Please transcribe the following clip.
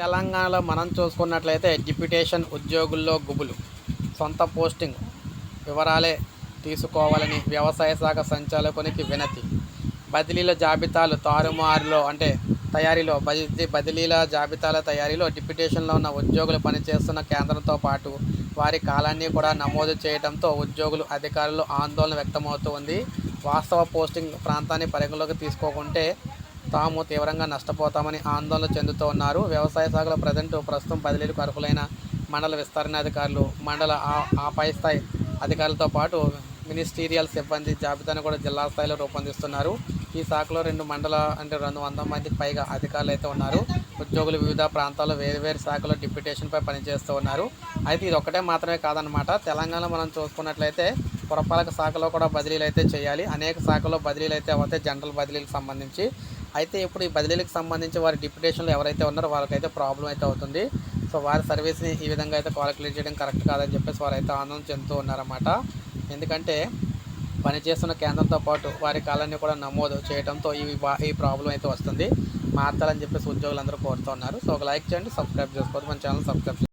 తెలంగాణలో మనం చూసుకున్నట్లయితే డిప్యుటేషన్ ఉద్యోగుల్లో గుబులు. సొంత పోస్టింగ్ వివరాలే తీసుకోవాలని వ్యవసాయ శాఖ సంచాలకునికి వినతి. బదిలీల జాబితాలు తారుమారులో అంటే తయారీలో బది బదిలీల జాబితాల తయారీలో డిప్యుటేషన్లో ఉన్న ఉద్యోగులు పనిచేస్తున్న కేంద్రంతో పాటు వారి కాలాన్ని కూడా నమోదు చేయడంతో ఉద్యోగులు అధికారులు ఆందోళన వ్యక్తమవుతుంది వాస్తవ పోస్టింగ్ ప్రాంతాన్ని పరిగణలోకి తీసుకోకుంటే తాము తీవ్రంగా నష్టపోతామని ఆందోళన చెందుతూ ఉన్నారు. వ్యవసాయ శాఖలో ప్రజెంట్ ప్రస్తుతం బదిలీలకు అర్హులైన మండల విస్తరణ అధికారులు మండల ఆ- పై స్థాయి అధికారులతో పాటు మినిస్టీరియల్ సిబ్బంది జాబితాను కూడా జిల్లా స్థాయిలో రూపొందిస్తున్నారు. ఈ శాఖలో రెండు మండల అంటే రెండు వందల మందికి పైగా అధికారులు అయితే ఉన్నారు. ఉద్యోగులు వివిధ ప్రాంతాల్లో వేరువేరు శాఖలో డిప్యుటేషన్పై పనిచేస్తూ ఉన్నారు. అయితే ఇది ఒక్కటే మాత్రమే కాదనమాట తెలంగాణ మనం చూసుకున్నట్లయితే పురపాలక శాఖలో కూడా బదిలీలు అయితే చేయాలి. అనేక శాఖలో బదిలీలు అయితే అవుతాయి జనరల్ బదిలీలకు సంబంధించి. అయితే ఇప్పుడు ఈ బదిలీలకు సంబంధించి వారి డిప్యుటేషన్లు ఎవరైతే ఉన్నారో వాళ్ళకైతే ప్రాబ్లం అయితే అవుతుంది. సో వారి సర్వీస్ని ఈ విధంగా అయితే క్యాలిక్యులేట్ చేయడం కరెక్ట్ కాదని చెప్పేసి వారు అయితే ఆందోళన చెందుతూ ఉన్నారన్నమాట. ఎందుకంటే పనిచేస్తున్న కేంద్రంతో పాటు వారి కాలాన్ని కూడా నమోదు చేయడంతో ఈ ఈ ప్రాబ్లం అయితే వస్తుంది. మార్చాలని చెప్పేసి ఉద్యోగులందరూ కోరుతున్నారు సో ఒక లైక్ చేయండి సబ్స్క్రైబ్ చేసుకోవద్దు మన ఛానల్ సబ్స్క్రైబ్